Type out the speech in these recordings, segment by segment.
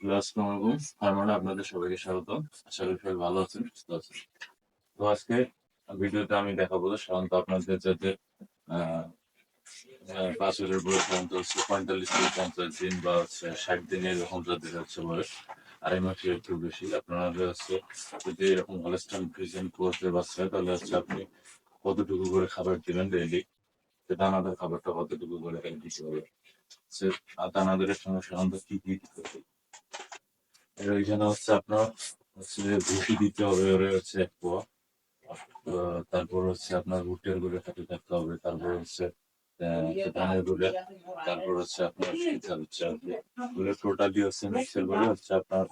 আসসালামু আলাইকুম। আপনাদের সবাইকে স্বাগত। আশা করি সবাই ভালো আছেন সুস্থ আছেন। তো আজকে ভিডিওতে আমি দেখাবো সাধারণত আপনাদের যাতে আহ, বাছুরের বয়স সাধারণত হচ্ছে পঁয়তাল্লিশ থেকে পঞ্চাশ দিন বা হচ্ছে ষাট দিন এরকম যাদের হচ্ছে বয়স আড়াই মাসের একটু বেশি। আপনারা হচ্ছে যদি এরকম হলস্টান ফ্রিজেন কোর্সের বাচ্চা তাহলে হচ্ছে আপনি কতটুকু করে খাবার দিবেন ডেইলি দানাদার খাবারটা কতটুকু করে দিতে হবে? দানাদারের সঙ্গে সাধারণত কি কি দিতে হবে এর ওইখানে হচ্ছে আপনার হচ্ছে ভুসি দিতে হবে, ওরে হচ্ছে এক পোয়া তারপর হচ্ছে আপনার ভুট্টের গুঁড়ে সাথে থাকতে হবে, তারপর হচ্ছে তারপর হচ্ছে আপনার হচ্ছে হচ্ছে মিক্সার হচ্ছে আপনার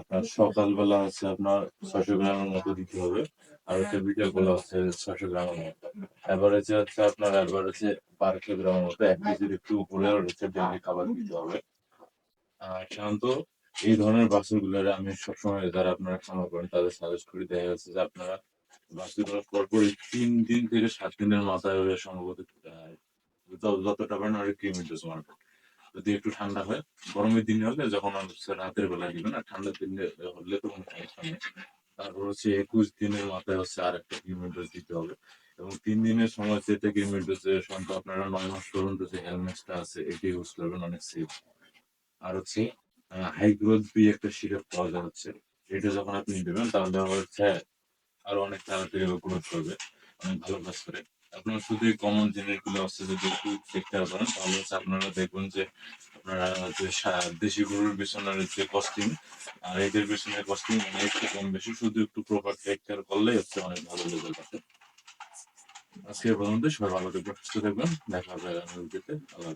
আপনার সকালবেলা হচ্ছে আপনার ছশো গ্রামের মতো দিতে হবে, আর হচ্ছে বিকেল বেলা হচ্ছে ছশো গ্রামের মতো। এভারেজে হচ্ছে আপনার এভারেজে বারোশো গ্রামের মতো, এক কেজির একটু উপরে হচ্ছে ডেলি খাবার দিতে হবে। সাধারণত এই ধরনের বাছুরগুলোর আমি সবসময় যারা আপনারা খামার করেন, তাদের সাজেস্ট করি। দেখা যাচ্ছে যে আপনারা বাছুরগুলো পরপরই তিন দিন থেকে সাত দিনের মাথায় হলে সম্ভবত যতটা পারেন আর ক্রিমি ডোজ যদি একটু ঠান্ডা হয়, গরমের দিনে হলে যখন রাতের বেলা দিবেন, আর ঠান্ডার দিনে হলে তো কোনো সমস্যা নেই। তারপর হচ্ছে একুশ দিনের মাথায় হচ্ছে আর একটা ক্রিমি ডোজ দিতে হবে। এবং তিন দিনের সময় যেতে ক্রিমি ডোজের সন্ত আপনারা নয় মাস পর্যন্ত যে হেলমেটটা আছে, এটি ইউজ করবেন, অনেক সেফ আর হচ্ছে হাই গ্রোথ বি একটা সিরাপ পাওয়া যাচ্ছে। এটা যখন আপনি দেবেন, তাহলে আমার হচ্ছে আরও অনেক তাড়াতাড়ি গ্রোথ করবে, অনেক ভালো কাজ করে। আপনার শুধু কমন জিনিসগুলো হচ্ছে যদি একটু দেখতে পারেন তাহলে হচ্ছে আপনারা দেখবেন যে আপনারা যে দেশি গরুর পেছনের যে কস্টিং আর এদের পেছনের কস্টিং মানে একটু কম বেশি, শুধু একটু প্রপার টেক কেয়ার করলেই হচ্ছে অনেক ভালো রেজাল্ট আসে। আজকে পর্যন্ত সবাই ভালো থাকবেন, সুস্থ থাকবেন, দেখা হবে আল্লাহ।